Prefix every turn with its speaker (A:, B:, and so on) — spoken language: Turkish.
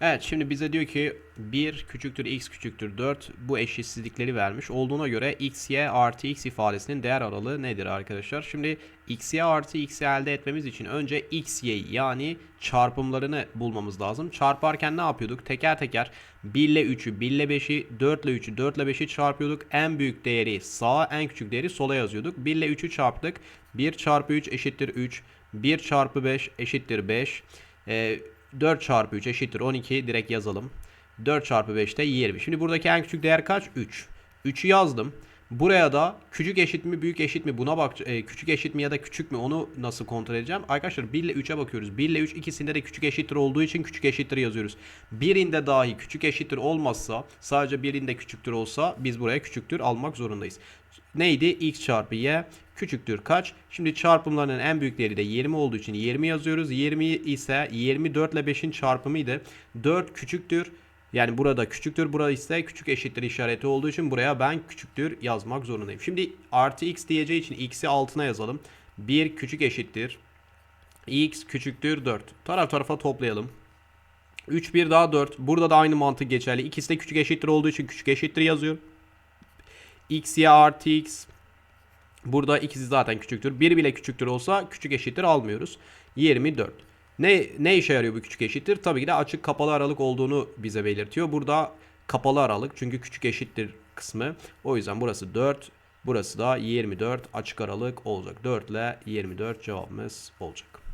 A: Evet şimdi bize diyor ki 1 küçüktür x küçüktür 4 bu eşitsizlikleri vermiş. Olduğuna göre xy artı x ifadesinin değer aralığı nedir arkadaşlar? Şimdi xy artı x'i elde etmemiz için önce xy yani çarpımlarını bulmamız lazım. Çarparken ne yapıyorduk? Teker teker 1 ile 3'ü 1 ile 5'i 4 ile 3'ü 4 ile 5'i çarpıyorduk. En büyük değeri sağa en küçük değeri sola yazıyorduk. 1 ile 3'ü çarptık. 1 çarpı 3 eşittir 3. 1 çarpı 5 eşittir 5. Ee, 4 çarpı 3 eşittir 12 direkt yazalım. 4 çarpı 5 de 20. Şimdi buradaki en küçük değer kaç? 3. 3'ü yazdım. Buraya da küçük eşit mi büyük eşit mi buna bak e, küçük eşit mi ya da küçük mü onu nasıl kontrol edeceğim? Arkadaşlar 1 ile 3'e bakıyoruz. 1 ile 3 ikisinde de küçük eşittir olduğu için küçük eşittir yazıyoruz. Birinde dahi küçük eşittir olmazsa sadece birinde küçüktür olsa biz buraya küçüktür almak zorundayız. Neydi? x çarpı y küçüktür kaç? Şimdi çarpımlarının en büyük değeri de 20 olduğu için 20 yazıyoruz. 20 ise 24 ile 5'in çarpımıydı. 4 küçüktür. Yani burada küçüktür. Burada ise küçük eşittir işareti olduğu için buraya ben küçüktür yazmak zorundayım. Şimdi artı x diyeceği için x'i altına yazalım. 1 küçük eşittir. x küçüktür 4. Taraf tarafa toplayalım. 3 1 daha 4. Burada da aynı mantık geçerli. İkisi de küçük eşittir olduğu için küçük eşittir yazıyorum. x y artı x. Burada ikisi zaten küçüktür. 1 bile küçüktür olsa küçük eşittir almıyoruz. 24. Ne, ne işe yarıyor bu küçük eşittir? Tabii ki de açık kapalı aralık olduğunu bize belirtiyor. Burada kapalı aralık çünkü küçük eşittir kısmı. O yüzden burası 4. Burası da 24 açık aralık olacak. 4 ile 24 cevabımız olacak.